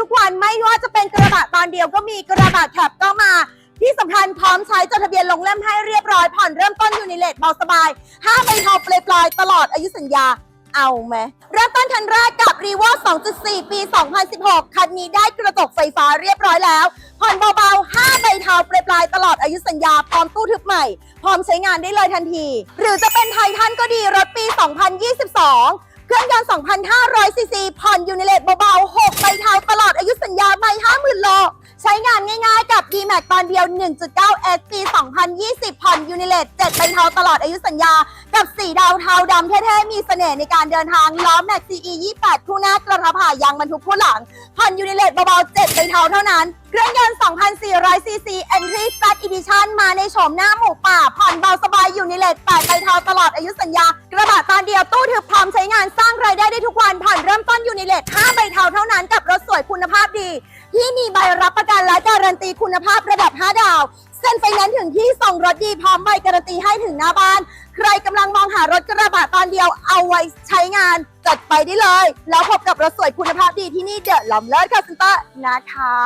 ทุกวันไม่ว่าจะเป็นกระบะตอนเดียวก็มีกระบะแคบก็มา ที่สำคัญพร้อมใช้จดทะเบียนลงเล่มให้เรียบร้อยผ่อนเริ่มต้นอยู่ในเลทเบาสบาย5ใบเทาปลายๆตลอดอายุสัญญาเอาไหมเริ่มต้นคันแรกกับ r e v o 2.4 ปี 2016 คันนี้ได้กระจกไฟฟ้าเรียบร้อยแล้ว ผ่อนเบาๆ 5 ใบเทาปลายๆตลอดอายุสัญญา พร้อมตู้ทึบใหม่ พร้อมใช้งานได้เลยทันที หรือจะเป็นไททันก็ดีรถปี 2022 เครื่องยนต์2,500ซีซีผ่อนอยู่ในเลทเบาๆ 6 ใบเท้าตลอดอายุสัญญาไม่50,000โล ใช้งานง่ายๆกับ D-Max ตอนเดียว 1.9 S ปี 2020 ผ่อนยูนิเลต7ใบเท้าตลอดอายุสัญญา กับสีดาวเทาดำเท่ๆ มีเสน่ห์ในการเดินทาง ล้อแม็ก CE 28คู่หน้ากระทะผ่ายางบรรทุกคู่หลัง ผ่อนยูนิเลตเบาๆ 7 ใบเท้าเท่านั้น เครื่องยนต์ 2,400 ซีซี Entry Stud Edition มาในโฉมหน้าหมูป่า ผ่อนเบาสบายยูนิเลต8ใบเทาตลอดอายุสัญญา กระบะตอนเดียวตู้ทึบพร้อมใช้งานสร้างรายได้ได้ทุกวัน ผ่อนเริ่มต้นยูนิเลต5ใบเทาเท่านั้นกับรถสวยคุณภาพดี ที่มีใบรับประกันและการันตีคุณภาพระดับ 5 ดาวเซ็นไฟแนนซ์ถึงที่ส่งรถดีพร้อมใบการันตีให้ถึงหน้าบ้าน ใครกำลังมองหารถกระบะตอนเดียวเอาไว้ใช้งานจัดไปได้เลย แล้วพบกับรถสวยคุณภาพดีที่นี่เดอะลอมเลิศคาสเตอร์นะคะ